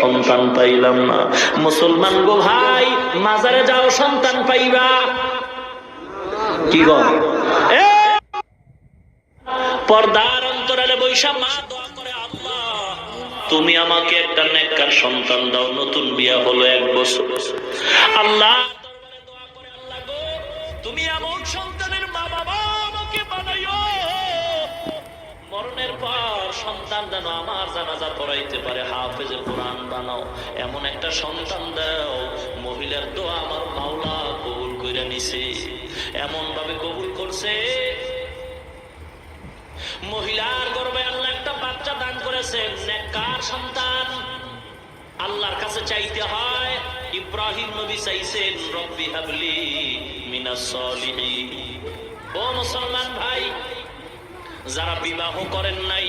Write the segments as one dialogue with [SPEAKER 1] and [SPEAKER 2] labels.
[SPEAKER 1] সন্তান মুসলমান গো ভাই, মাজারে যাও, সন্তান পাইবা। কি গো? পর্দার অন্তরালে বৈশা মা তুমি আমাকে একটা নেককার সন্তান দাও, নতুন বিয়া হলো এক বছর। আল্লাহ তুমি এমন সন্তানের সন্তান যেন আমার জানাজা পড়াইতে পারে, হাফেজে কোরআন বানাও। এমন একটা সন্তান দাও, মহিলার দোয়া আমার মাওলা কবুল করে নিছে। এমন ভাবে কবুল করছে। মহিলার গর্বে আল্লাহ একটা বাচ্চা দান করেছেন নেককার সন্তান। আল্লাহর কাছে চাইতে হয়, ইব্রাহিম নবী চাইছেন, রব্বি হাবলি মিনাস ও মুসলমান ভাই, যারা বিবাহ করেন নাই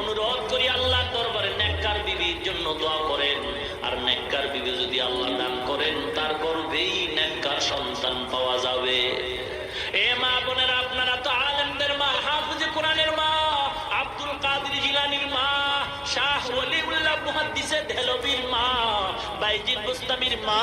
[SPEAKER 1] অনুরোধ করি আল্লাহ দরবারে, নেককার বিবির জন্য দোয়া করেন। আর নেককার বিবি যদি আল্লাহ দান করেন, তার গর্ভেই নেককার সন্তান পাওয়া যাবে। এ মা বোনেরা, আপনারা তো আলেমদের মা, হাফিজ কোরআনের মা, আব্দুল কাদের জিলানির মা, শাহ ওলিউল্লাহ মুহাদ্দিসে দেহলভির মা, বাইজিদ বুস্তামির মা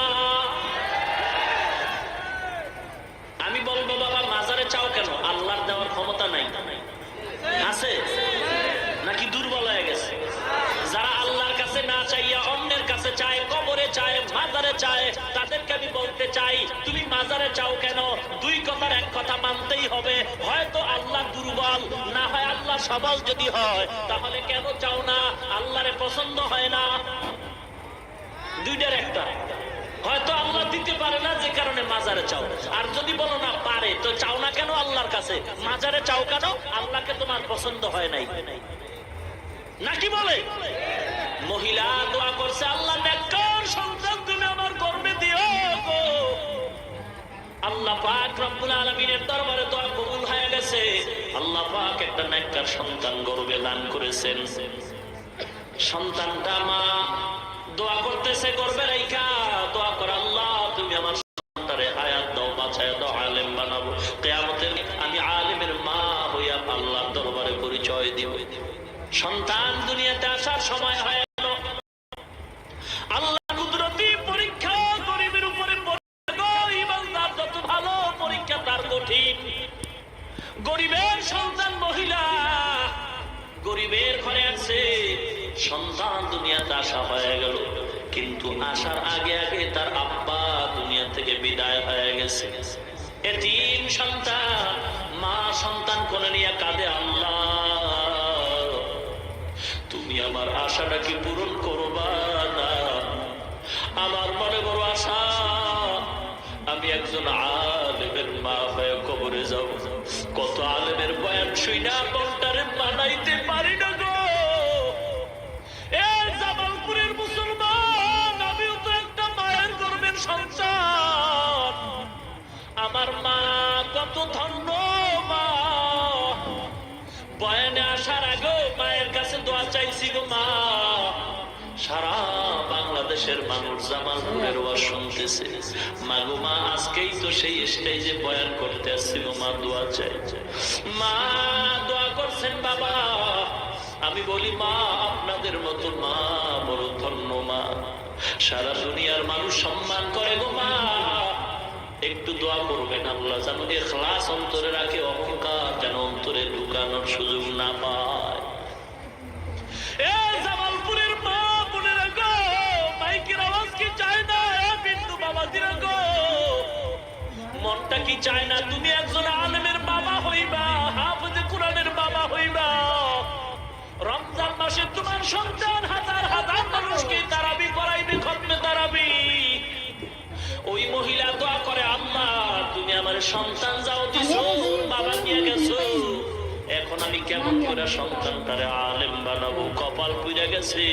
[SPEAKER 1] মাজারে চায়, তাদেরকে আমি বলতে চাই, তুমি মাজারে চাও কেন? দুই কথার এক কথা মানতেই হবে। হয়তো আল্লাহ দুর্বল, না হয় আল্লাহ সবল যদি হয়, তাহলে কেন চাও না? আল্লাহরে পছন্দ হয় না। দুইটার একটা। হয়তো আল্লাহ দিতে পারে না যে কারণে মাজারে চাও। আর যদি বলো না, পারে, তো চাও না কেন আল্লাহর কাছে? মাজারে চাও কেন? আল্লাহকে তোমার পছন্দ হয় নাই। নাকি বলে? মহিলা দোয়া করছে, আল্লাহ আল্লাহ আল্লাহ আল্লাহ আলেম বানাবো। আমি আলেমের মা হইয়া আল্লাহর দরবারে পরিচয় দিব। সন্তান দুনিয়াতে আসার সময় হয়ে সন্তান কোন নিয়ে কাঁদে আল্লাহ। তুমি আমার আশাটাকে পূরণ করবা না? আমার মনে বড় আশা, আমি একজন আলেমের মা হয়ে কবরে যাব। কত আলেমের বয়ান শুই না বন্টারে বানাইতে পারি বাংলাদেশের মানুষ জামালপুরের ওয়াজ শুনতেছে। মা গো, মা, আজকেই তো সেই স্টেজে বয়ান করতে আসছি মা দোয়া চাই মা, দোয়া করছেন বাবা। আমি বলি, মা, আপনাদের মতো মা বড় ধন্য মা। সারা দুনিয়ার মানুষ সম্মান করে গো মা। একটু দোয়া করবেন আল্লাহ, যেন এখলাস অন্তরে রাখে অহংকার যেন অন্তরে ঢুকানোর সুযোগ না পায়। কি চায় না? তুমি একজন বাবা হইবা বাবা হইবা। রমজান মাসে তোমার সন্তান হাজার হাজার মানুষকে তারাবি করাইবে, খতমে তারাবি। ওই মহিলা দোয়া করে তুমি আমার সন্তান যাও দিছো, বাবা নিয়ে গেছো। এখন আমি কেমন করে সন্তানটারে আলেম বানাবো? কপাল পুড়ে গেছে।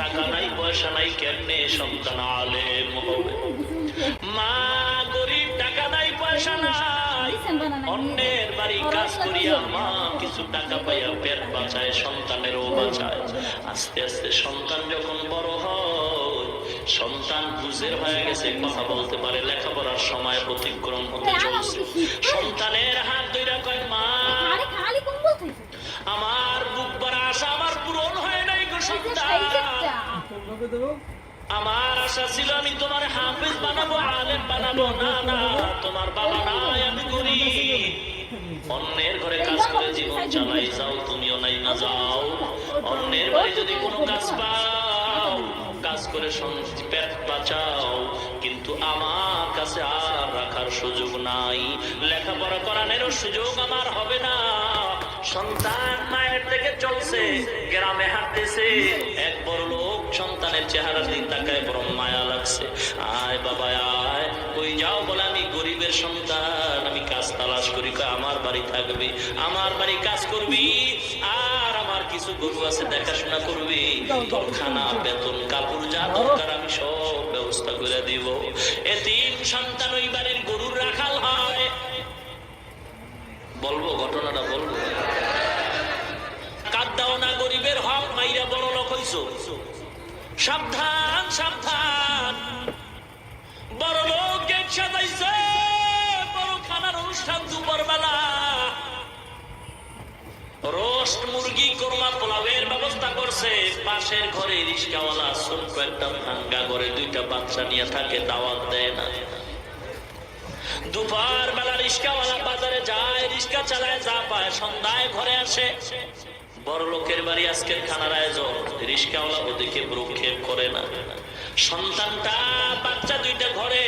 [SPEAKER 1] টাকা নাই, পয়সা নাই, কেমনে সন্তান আলেম হবে? দিয়া মা কিছু টাকা পাইয়া পেট বাঁচায় সন্তানেরও বাঁচায়। আস্তে আস্তে সন্তান যখন বড় হয় সন্তান বুঝের হয়ে গেছে কথা বলতে পারে লেখাপড়ার সময় অতিক্রম হতে চলছে। সন্তানের হাত ধইরা কয় মা আমার বুক ভরা আশা আমার পূরণ হয় নাই গো সন্তান। আমার আশা ছিল আমি তোমার বানাবো, আলেম বানাবো। না না, তোমার বাবা নাই, আমি করি অন্যের ঘরে কাজ করে জীবন চালাই যাও, তুমিও নাই না যাও। অন্যের বাড়ি যদি কোনো কাজ পাও, কাজ করে পেট বাঁচাও। কিন্তু আমার কাছে আর রাখার সুযোগ নাই। লেখাপড়া করানোরও সুযোগ আমার হবে না। সন্তান মায়ের থেকে চলছে, গ্রামে হাঁটতেছে। এক বড় লোক সন্তানের দিন তাকায়, বড় মায়া লাগছে। আয় বাবা, আয়। যাও বলে, আমি গরিবের সন্তান। আমি কাজ তালাশ করি আমার বাড়ি থাকবে, আমার বাড়ি কাজ করবি, আর আমার কিছু গরু আছে, দেখাশোনা করবি। তোর বেতন, কাপড় যা দরকার, আমি সব ব্যবস্থা করে দিব। এতিম সন্তান ওই সাবধান সাবধান। বড় লোক গেট সাজাইছে বড় খানার অনুষ্ঠান দুপুর বেলা রোস্ট মুরগি কোরমা পোলাওয়ের ব্যবস্থা করছে। পাশের ঘরে রিস্কাওয়ালা ছোট্ট একটা ভাঙ্গা ঘরে দুইটা বাচ্চা নিয়ে থাকে, দাওয়াত দেয় না। দুপুর বেলা রিস্কাওয়ালা বাজারে যায়, রিস্কা চালায়, যা পায় সন্ধ্যায় ঘরে আসে। বড় লোকের বাড়ি আজকের খানার আয়োজন। রিস্কাওয়ালা ওদিকে ভ্রুক্ষেপ করে না। সন্তানটা, বাচ্চা দুইটা ঘরে।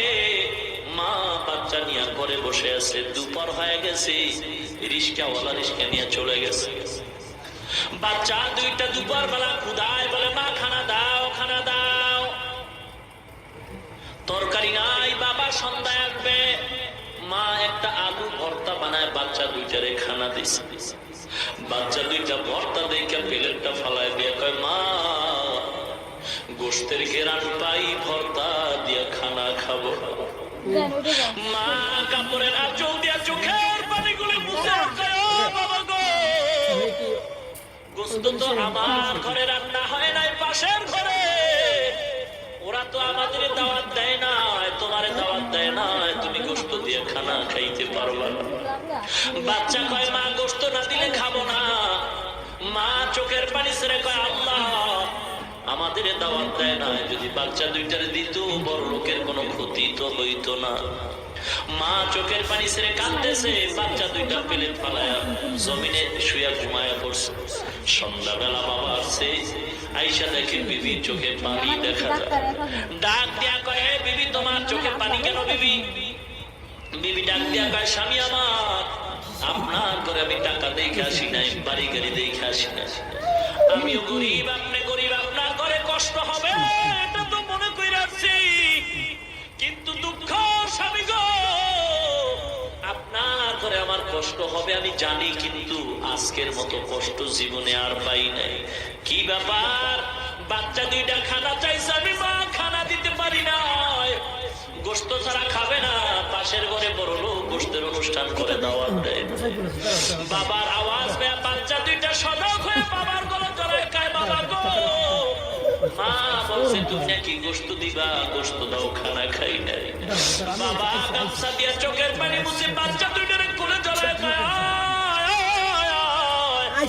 [SPEAKER 1] মা বাচ্চা নিয়ে ঘরে বসে আছে, দুপুর হয়ে গেছে। রিস্কাওয়ালা রিস্কা নিয়ে চলে গেছে। বাচ্চা দুইটা দুপুর বেলা খুদায় বলে, মা, খানা দাও খানা দাও। তরকারি নাই, বাবা সন্ধ্যায় আসবে। মা একটা আলু ভর্তা বানায়, বাচ্চা দুইটারে খানা দিছে। বাচ্চা দুইটা ভর্তা দেখে প্লেটটা ফালায় দিয়ে কয় মা গোস্তের ঘেরান পাই ভর্তা দিয়ে খানা খাব। মা কাপড়ের আঁচল দিয়া চোখের পানিগুলো মুছে বাবা গো! গোস্ত তো আমার ঘরে রান্না হয় নাই পাশের ঘরে। ওরা তো আমাদের দাওয়াত দেয় না তোমার দাওয়াত দেয় না তুমি খানা খাইতে পারবা না। বাচ্চা কয়, মা গোস্ত না দিলে খাব না। মা চোখের পানি ছেড়ে কয়, আল্লাহ, আমাদের দাওয়াত দেয় না। যদি বাচ্চা দুইটারে দিত, বড় লোকের কোনো ক্ষতি তো হইতো না। মা চোখের পানি ছেড়ে কাঁদতেছে, বাচ্চা দুইটা পেলে ফালায়া জমিনে শুয়া ঘুমায়া পড়ছে। সন্ধ্যাবেলা বাবা আসছে, আইসা দেখে বিবি চোখে পানি দেখা যায়। ডাক দিয়া কয় "হে বিবি, তোমার চোখের পানি কেন বিবি? বিবি ডাক দিয়া কয়, স্বামী আমার, আপনার করে আমি টাকা দেখে আসি নাই, বাড়ি গাড়ি দেখে আসি নাই। আমিও গরিব, আপনি গরিব, আপনার ঘরে কষ্ট হবে, এটা তো মনে করে কিন্তু দুঃখ, স্বামী গো, আপনার ঘরে আমার কষ্ট হবে, আমি জানি কিন্তু আজকের মতো কষ্ট জীবনে আর পাই নাই। কি ব্যাপার? বাচ্চা দুইটা খানা চাইছে, আমি মা খানা দিতে পারি না গোস্ত ছাড়া খাবে না পাশের ঘরে বড় লোক গোস্তের অনুষ্ঠান করে দাওয়াত দেয়। বাবার আওয়াজ বাচ্চা দুইটা সদক হয়ে বাবার গলা জড়ায় কায় বাবা গো! দিবা? গোস্ত দাও খানা খাই নাই। বাবা গামছা দিয়া চোখের পানি মুছে বাচ্চা দুইটারে কোলে জড়ায় আয়,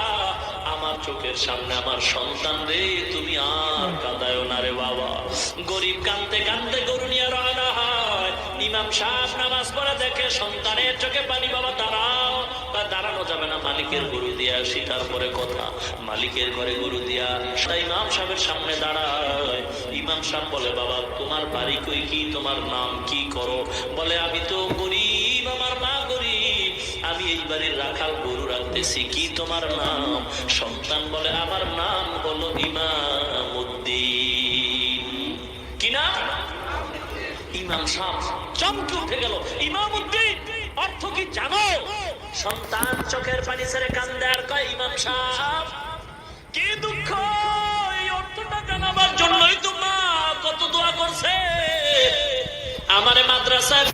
[SPEAKER 1] চোখের সামনে আমার সন্তান রে, তুমি আর কাঁদায় না রে বাবা। গরিব কানতে কানতে গরু নিয়ে রওনা হয়। ইমাম সাহেব নামাজ পড়ে দেখে সন্তানের চোখে পানি বাবা, দাঁড়াও। দাঁড়ানো যাবে না, মালিকের গরু দিয়ে আসি, তারপরে কথা। মালিকের ঘরে গরু দিয়া ইমাম সাহেবের সামনে দাঁড়ায়। ইমাম সাহেব বলে, বাবা, তোমার বাড়ি কই কি? তোমার নাম কি করো? বলে, আমি তো গরিব। আমি এই বাড়ির রাখাল গরু রাখতেছি। কি তোমার নাম? সন্তান বলে আমার নাম বলো ইমাম উদ্দিন কি নাম? ইমাম সাহ চমকে উঠে গেল। ইমাম উদ্দিন অর্থ কি জানো? সন্তান চোখের পানি ছেড়ে কান্দে আর কয়, ইমাম সাহ কি দুঃখ? এই অর্থটা জানাবার জন্যই তো মা কত দোয়া করছে। আমারে মাদ্রাসায়